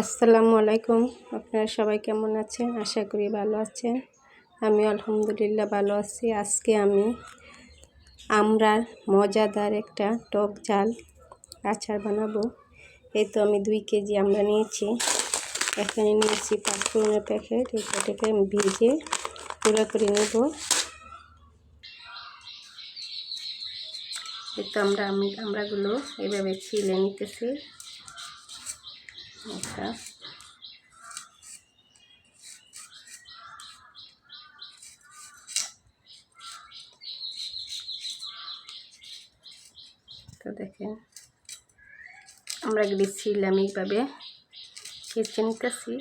আসসালামু আলাইকুম। আপনারা সবাই কেমন আছেন? আশা করি ভালো আছেন। আমি আলহামদুলিল্লাহ ভালো আছি। আজকে আমি আমরার মজাদার একটা টক ঝাল আচার বানাবো। এই তো আমি দুই কেজি আমরা নিয়েছি। এখানে নিয়েছি পাঁচফোড়নের প্যাকেট। এই প্যাকেটে আমি ভিজে পুরো করে নেব। এই তো আমরা আমি আমরাগুলো এভাবে ছিলে নিতেছি। আচ্ছা। তো দেখেন, আমরা গেছিলাম এইভাবে কেচে নিতেছি।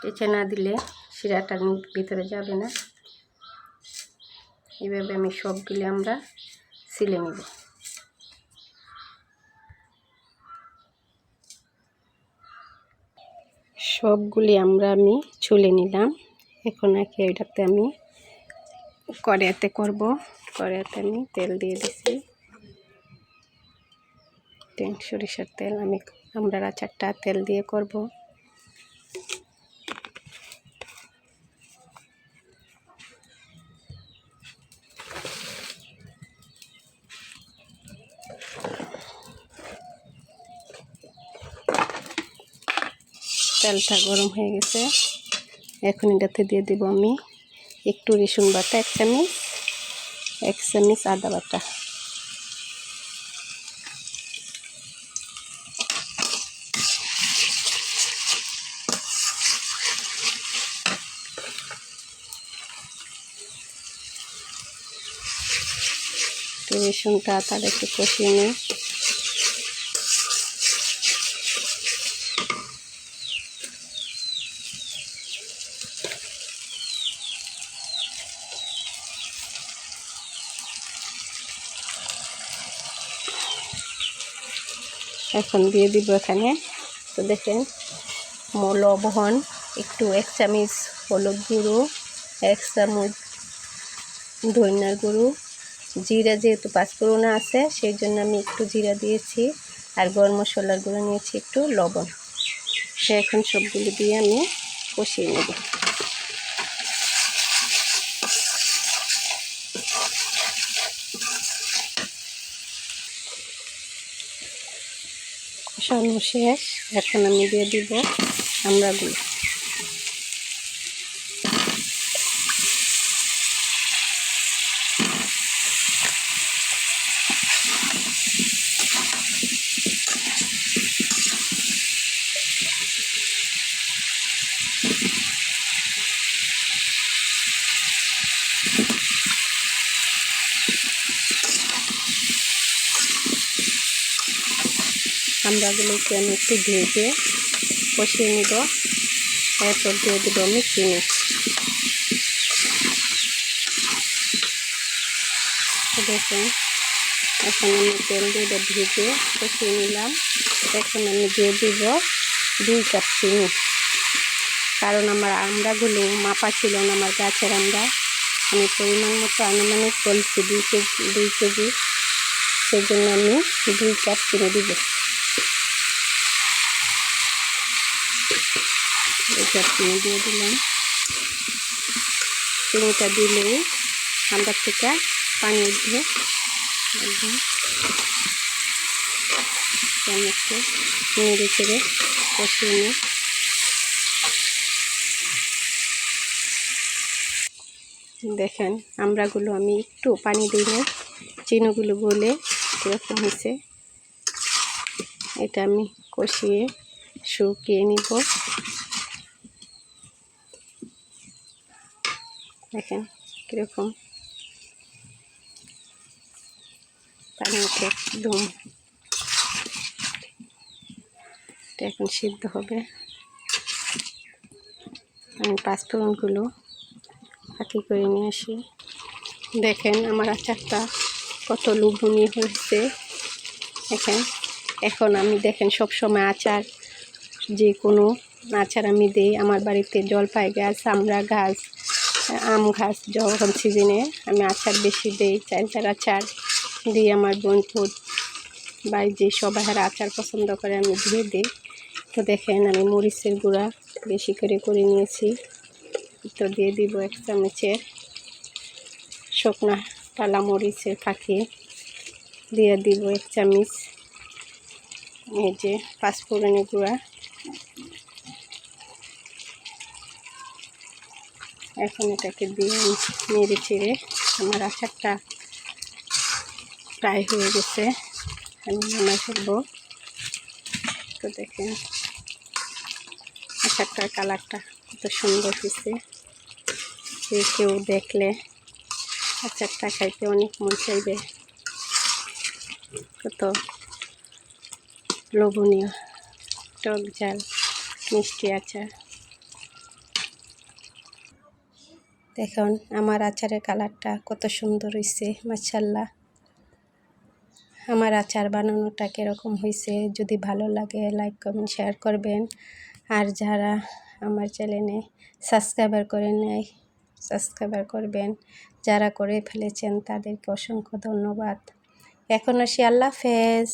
কেচে না দিলে শিরাটা ভিতরে যাবে না। এইভাবে আমি সবগুলি আমরা সিলে নেব। সবগুলি আমরা আমি ছুলে নিলাম। এখন নাকি এটাতে আমি কড়াইতে করব। কড়াইতে আমি তেল দিয়ে দিছি। সরিষার তেল আমি আমরা চারটা তেল দিয়ে করব। তেলটা গরম হয়ে গেছে। এখন এটাতে দিয়ে দেব আমি একটু রসুন বাটা, এক চামচ এক চামচ আদা বাটা। রসুনটা তার একটু কষিয়ে নিই। এখন দিয়ে দিব এখানে। তো দেখেন লবণ, একটু এক চামচ হলুদ গুঁড়ো, এক চামচ ধনিয়ার গুঁড়ো। জিরা যেহেতু পাঁচফোড়না আছে, সেই জন্য আমি একটু জিরা দিয়েছি। আর গরম মশলার গুঁড়ো নিয়েছি একটু লবণ। সে এখন সবগুলো দিয়ে আমি কষিয়ে নেব। কষানো শেষ এখন আমি দিয়ে দিব আমরাগুলো। আমরাগুলোকে আমি একটু ভেজে কষিয়ে নিব। এরপর দিয়ে দেবো আমি চিনি। দেখুন, এখন আমি তেল দিয়ে ভেজে কষিয়ে নিলাম। এখন আমি দিয়ে দিব দুই কাপ চিনি। কারণ আমার আমড়াগুলো মাপা ছিল না আমার গাছের আমরা আমি পরিমাণ মতো আনুমানিক বলছি, দুই কেজি দুই কেজি। সেজন্য আমি দুই কাপ চিনি দিব। এটা চিনি দিয়ে দিলাম। চিনিটা দিলেই ঠান্ডার থেকে পানি উঠবে। একদম। চামচকে নেড়ে চেড়ে কষিয়ে নিই। দেখেন, আমরাগুলো আমি একটু পানি দিই না। চিনোগুলো গলে কীরকম হয়েছে। এটা আমি কষিয়ে শুকিয়ে নিব। দেখেন কীরকম। পানি উঠে একদম এখন সিদ্ধ হবে। আমি পাঁচফোড়নগুলো ফাঁকি করে নিয়ে আসি। দেখেন আমার আচারটা কত লোভনীয় হয়েছে। দেখেন, এখন আমি দেখেন সব সময় আচার যে কোনো আচার আমি দিই। আমার বাড়িতে জলপাই গাছ, আমড়া গাছ আম গাছ যখন সিজনে আমি আচার বেশি দিই চালতার আচার দিই আমার বোনপুর বাই যে সবাই আচার পছন্দ করে, আমি দিয়ে দিই। তো দেখেন আমি মরিচের গুঁড়া বেশি করে করে নিয়েছি। তো দিয়ে দিব এক চামচের শুকনা টালা মরিচের ফাঁকি। দিয়ে দিব এক চামচ এই যে পাঁচফোড়নের গুঁড়া। এখন এটাকে দিয়ে নেড়ে চেড়ে আমার আচারটা প্রায় হয়ে গেছে। আমি মনে করব তো দেখেন আচারটার কালারটা কত সুন্দর হয়েছে। যে কেউ দেখলে আচারটা খাইতে অনেক মন চাইবে। কত লোভনীয়। টক ঝাল, মিষ্টি আচার। দেখুন, আমার আচারের কালারটা কত সুন্দর হয়েছে মার্শাল্লাহ আমার আচার বানানোটা কীরকম হয়েছে যদি ভালো লাগে লাইক, কমেন্ট, শেয়ার করবেন। আর যারা আমার চ্যানেলে সাবস্ক্রাইবার করে নেয় সাবস্ক্রাইবার করবেন। যারা করে ফেলেছেন, তাদেরকে অসংখ্য ধন্যবাদ। এখন আসি, আল্লাহ হাফেজ।